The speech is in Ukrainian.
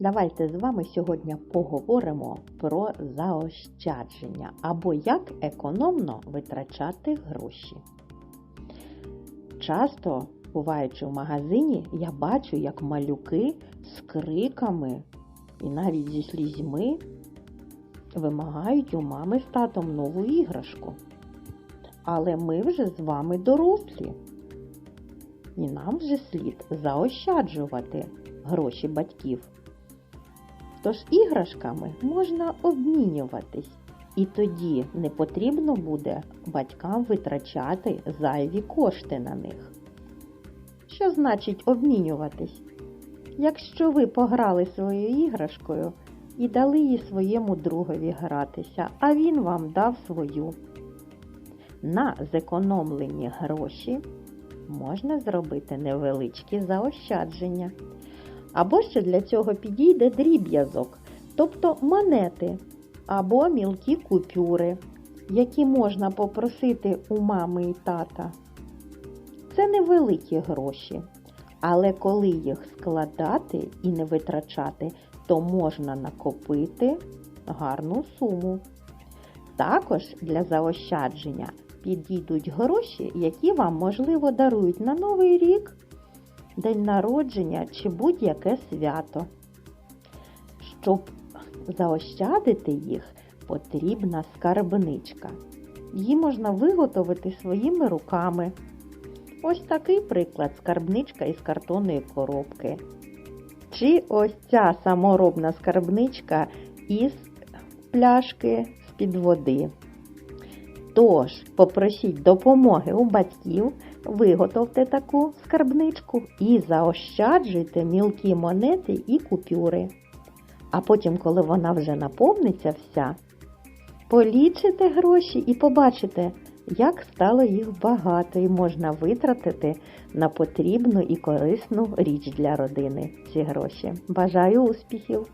Давайте з вами сьогодні поговоримо про заощадження або як економно витрачати гроші. Часто, буваючи в магазині, я бачу, як малюки з криками і навіть зі слізьми вимагають у мами з татом нову іграшку. Але ми вже з вами дорослі. І нам вже слід заощаджувати гроші батьків. Тож іграшками можна обмінюватись, і тоді не потрібно буде батькам витрачати зайві кошти на них. Що значить обмінюватись? Якщо ви пограли своєю іграшкою і дали її своєму другові гратися, а він вам дав свою. На зекономлені гроші можна зробити невеличкі заощадження. Або ще для цього підійде дріб'язок, тобто монети або мілкі купюри, які можна попросити у мами і тата. Це невеликі гроші, але коли їх складати і не витрачати, то можна накопити гарну суму. Також для заощадження підійдуть гроші, які вам, можливо, дарують на Новий рік, день народження чи будь-яке свято. Щоб заощадити їх, потрібна скарбничка. Її можна виготовити своїми руками. Ось такий приклад скарбничка із картонної коробки. Чи ось ця саморобна скарбничка із пляшки з-під води. Тож, попросіть допомоги у батьків, виготовте таку скарбничку і заощаджуйте мілкі монети і купюри. А потім, коли вона вже наповниться вся, полічите гроші і побачите, як стало їх багато і можна витратити на потрібну і корисну річ для родини ці гроші. Бажаю успіхів!